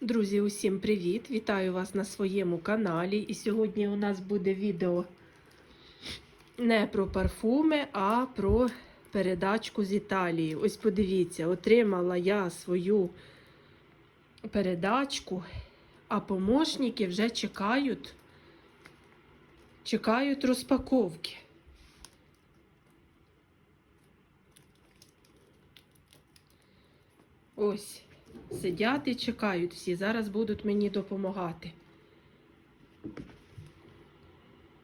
Друзі, усім привіт! Вітаю вас на своєму каналі. І сьогодні у нас буде відео не про парфуми, а про передачку з Італії. Ось подивіться, отримала я свою передачку, а помощники вже чекають, чекають розпаковки. Ось. Сидять і чекають всі. Зараз будуть мені допомагати.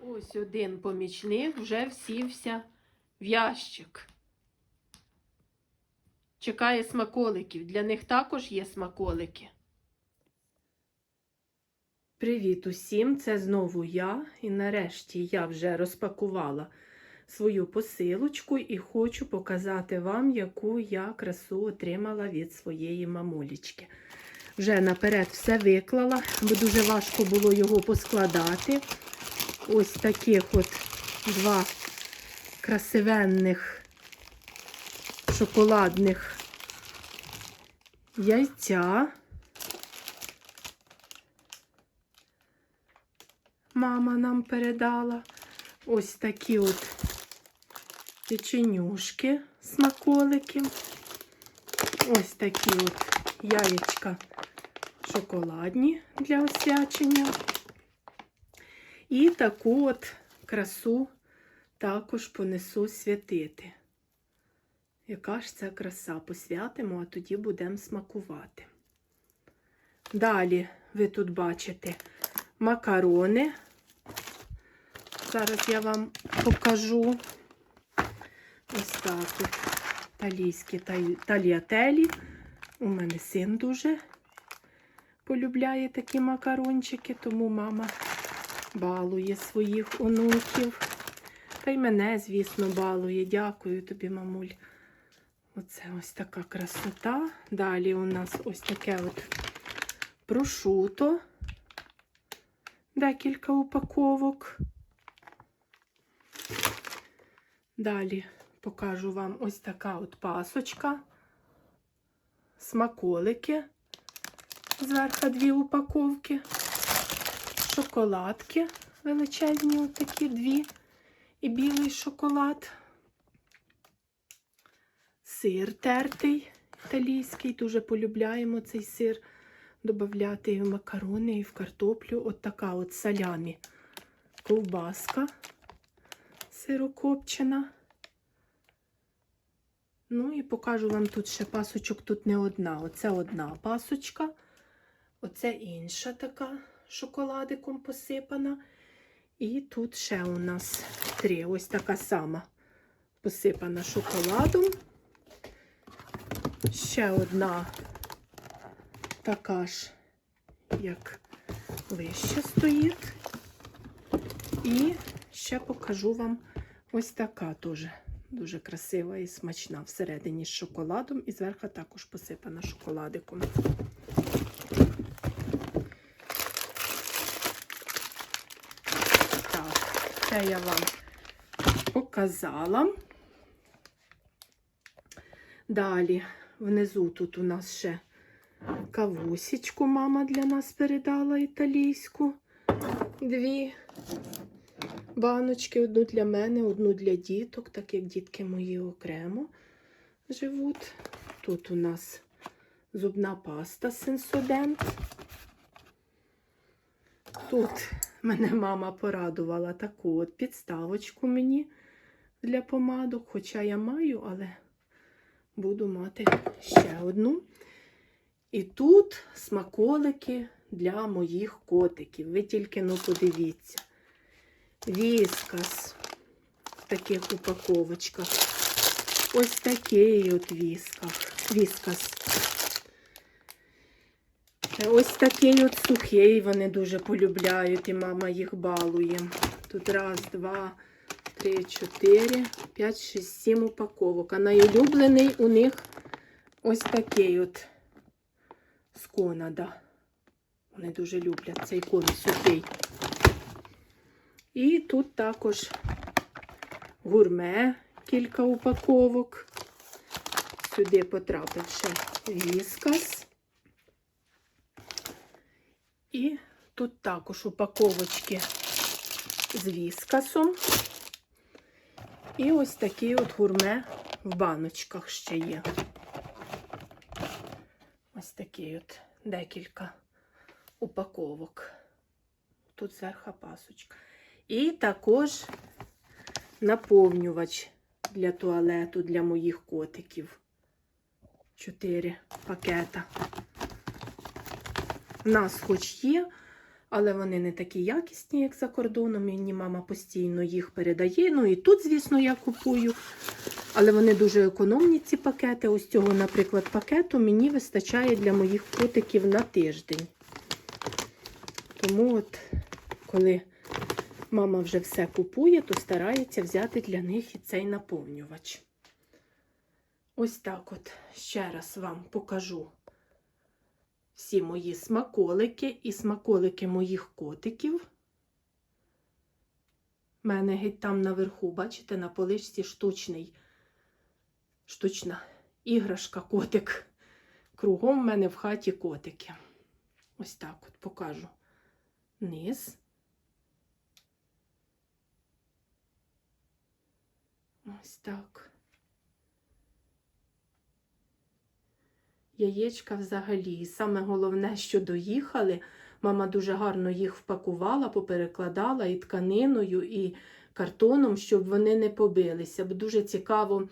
Ось один помічник вже всівся в ящик. Чекає смаколиків. Для них також є смаколики. Привіт усім! Це знову я. І нарешті я вже розпакувала свою посилочку і хочу показати вам, яку я красу отримала від своєї мамулечки. Вже наперед все виклала, бо дуже важко було його поскладати. Ось таких от два красивенних шоколадних яйця. Мама нам передала ось такі от печенюшки, смаколики. Ось такі от яєчка шоколадні для освячення. І таку от красу також понесу святити. Яка ж це краса? Посвятимо, а тоді будемо смакувати. Далі ви тут бачите макарони. Зараз я вам покажу. Ось так талійські таліателі. У мене син дуже полюбляє такі макарончики, тому мама балує своїх онуків. Та й мене, звісно, балує. Дякую тобі, мамуль. Оце ось така красота. Далі у нас ось таке от прошуто. Декілька упаковок. Далі покажу вам ось така от пасочка, смаколики, зверху дві упаковки, шоколадки величезні, от такі дві, і білий шоколад, сир тертий італійський, дуже полюбляємо цей сир. Додати і в макарони, і в картоплю. От така от салямі ковбаска сирокопчена. Ну і покажу вам тут ще пасочок, тут не одна. Оце одна пасочка, оце інша така шоколадиком посипана. І тут ще у нас три. Ось така сама посипана шоколадом. Ще одна така ж, як вище стоїть. І ще покажу вам ось така теж дуже красива і смачна всередині з шоколадом, і зверху також посипана шоколадиком. Так, це я вам показала. Далі, внизу тут у нас ще кавусічку мама для нас передала італійську. Дві баночки, одну для мене, одну для діток, так як дітки мої окремо живуть. Тут у нас зубна паста Сенсодент. Тут мене мама порадувала таку от підставочку мені для помадок, хоча я маю, але буду мати ще одну. І тут смаколики для моїх котиків. Ви тільки ну подивіться. Віскас в таких упаковочках. Ось такий от. Віскас. Ось такий от сухий вони дуже полюбляють, і мама їх балує. Тут раз, два, три, чотири, п'ять, шість, сім упаковок. А найулюблений у них ось такий от з Конада. Вони дуже люблять цей кон сухий. І тут також гурме, кілька упаковок. Сюди потрапив ще віскас. І Тут також упаковочки з віскасом. І ось такий от гурме в баночках ще є. Ось такий от декілька упаковок. Тут зверху пасочка. І також наповнювач для туалету для моїх котиків. Чотири пакета. У нас хоч є, але вони не такі якісні, як за кордоном. Мені мама постійно їх передає. Ну і тут, звісно, я купую. Але вони дуже економні, ці пакети. Ось цього, наприклад, пакету мені вистачає для моїх котиків на тиждень. Тому, от, коли мама вже все купує, то старається взяти для них і цей наповнювач. Ось так от ще раз вам покажу всі мої смаколики і смаколики моїх котиків. У мене геть там наверху, бачите, на поличці штучний, штучна іграшка, котик. Кругом в мене в хаті котики. Ось так от покажу. Низ. Ось так. Яєчка взагалі. Саме головне, що доїхали. Мама дуже гарно їх впакувала, поперекладала і тканиною, і картоном, щоб вони не побилися. Бо дуже цікаво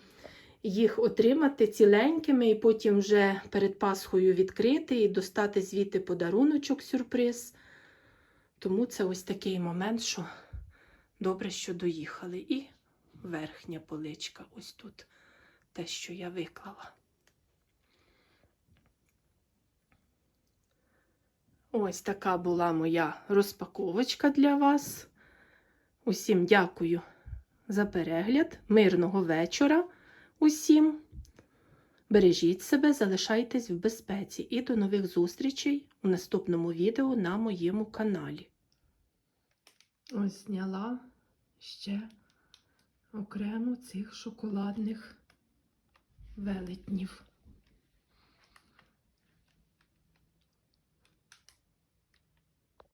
їх отримати ціленькими і потім вже перед Пасхою відкрити і достати звідти подаруночок сюрприз. Тому це ось такий момент, що добре, що доїхали. І верхня поличка, ось тут те, що я виклала. Ось така була моя розпаковочка для вас. Усім дякую за перегляд. Мирного вечора усім. Бережіть себе, залишайтесь в безпеці і до нових зустрічей у наступному відео на моєму каналі. Ось зняла ще окремо цих шоколадних велетнів.